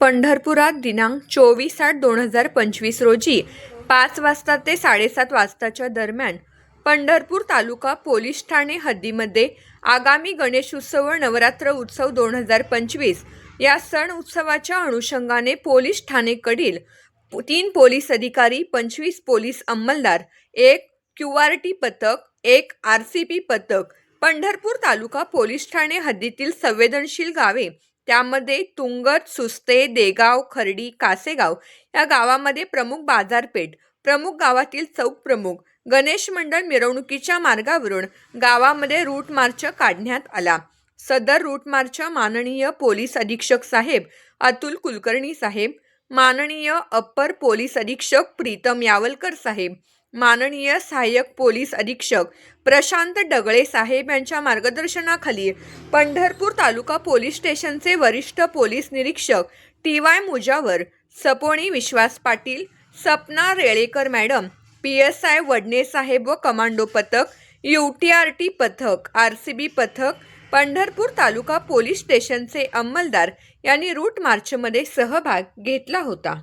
पंढरपुरात दिनांक चोवीस आठ दोन हजार पंचवीस रोजी पाच वाजता ते साडेसात वाजताच्या दरम्यान पंढरपूर तालुका पोलीस ठाणे हद्दीमध्ये आगामी गणेशोत्सव उत्सव नवरात्र उत्सव दोन हजार पंचवीस या सण उत्सवाच्या अनुषंगाने पोलीस ठाणेकडील तीन पोलीस अधिकारी पंचवीस पोलीस अंमलदार एक क्यू आर टी पथक एक आर सी पी पथक पंढरपूर तालुका पोलीस ठाणे हद्दीतील संवेदनशील गावे त्यामध्ये तुंगत सुस्ते देगाव खर्डी कासेगाव या गावामध्ये प्रमुख बाजारपेठ प्रमुख गावातील चौक प्रमुख गणेश मंडळ मिरवणुकीच्या मार्गावरून गावामध्ये रूट मार्च काढण्यात आला. सदर रूट मार्च माननीय पोलीस अधीक्षक साहेब अतुल कुलकर्णी साहेब माननीय अप्पर पोलीस अधीक्षक प्रीतम यावलकर साहेब माननीय सहाय्यक पोलीस अधीक्षक प्रशांत डगळे साहेब यांच्या मार्गदर्शनाखाली पंढरपूर तालुका पोलीस स्टेशनचे वरिष्ठ पोलीस निरीक्षक T Y Mujawar सपोणी Vishwas Patil Sapna Relekar madam P S I Vadane साहेब व कमांडो पथक यू टी आर टी पथक आर सी बी पथक पंढरपूर तालुका पोलीस स्टेशनचे अंमलदार यांनी रूट मार्चमध्ये सहभाग घेतला होता.